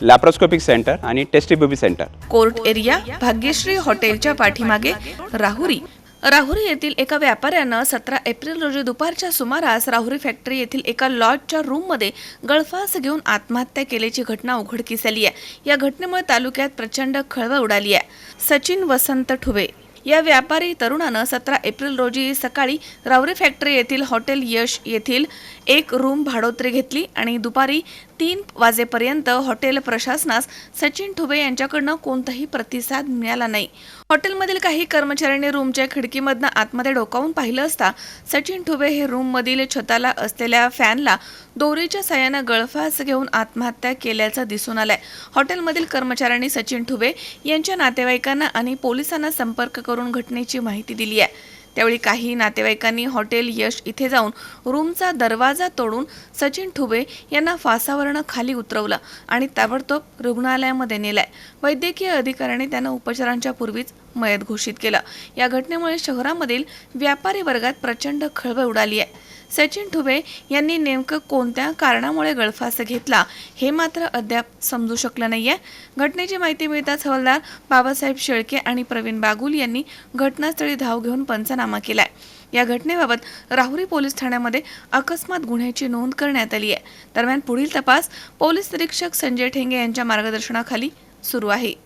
Laparoscopic centre आणि test tube baby centre court area Bhagyashree हॉटेलच्या पाठीमागे राहुरी. राहुरी येथील एका व्यापाऱ्यानं सतरा एप्रिल रोजी दुपारच्या सुमारास राहुरी फॅक्टरी येथील एका लॉजच्या रूममध्ये गळफास घेऊन आत्महत्या केल्याची घटना उघडकीस आली आहे. या घटनेमुळे तालुक्यात प्रचंड खळबळ उडाली आहे. सचिन वसंत ठुबे या व्यापारी तरुणानं सतरा एप्रिल रोजी सकाळी रावरी फॅक्टरी येथील हॉटेल यश येथील एक रूम भाडोत्री घेतली आणि दुपारी तीन वाजेपर्यंत हॉटेल प्रशासनास सचिन ठुबे यांच्याकडनं कोणताही प्रतिसाद मिळाला नाही. हॉटेलमधील काही कर्मचाऱ्यांनी रूमच्या खिडकीमधनं आतमध्ये डोकावून पाहिलं असता सचिन ठुबे हे रूममधील छताला असलेल्या फॅनला दोरीच्या साह्यानं गळफास घेऊन आत्महत्या केल्याचं दिसून आलंय. हॉटेलमधील कर्मचाऱ्यांनी सचिन ठुबे यांच्या नातेवाईकांना आणि पोलिसांना संपर्क करून घटनेची माहिती दिली आहे. त्यावेळी काही नातेवाईकांनी हॉटेल यश इथे जाऊन रूमचा दरवाजा तोडून सचिन ठुबे यांना फासावरनं खाली उतरवलं आणि ताबडतोब रुग्णालयामध्ये नेलाय. वैद्यकीय अधिकाऱ्याने त्यांना उपचारांच्या पूर्वीच मयत घोषित केलं. या घटनेमुळे शहरामधील व्यापारी वर्गात प्रचंड खळबळ उडाली आहे. सचिन ठुबे यांनी नेमकं कोणत्या कारणामुळे गळफास घेतला हे मात्र अद्याप समजू शकलं नाहीये. घटनेची माहिती मिळताच हवालदार बाबासाहेब शेळके आणि प्रवीण बागुल यांनी घटनास्थळी धाव घेऊन पंचनामा केलाय. या घटनेबाबत राहुरी पोलीस ठाण्यामध्ये अकस्मात गुन्ह्याची नोंद करण्यात आली आहे. दरम्यान पुढील तपास पोलीस निरीक्षक संजय ठेंगे यांच्या मार्गदर्शनाखाली सुरू आहे.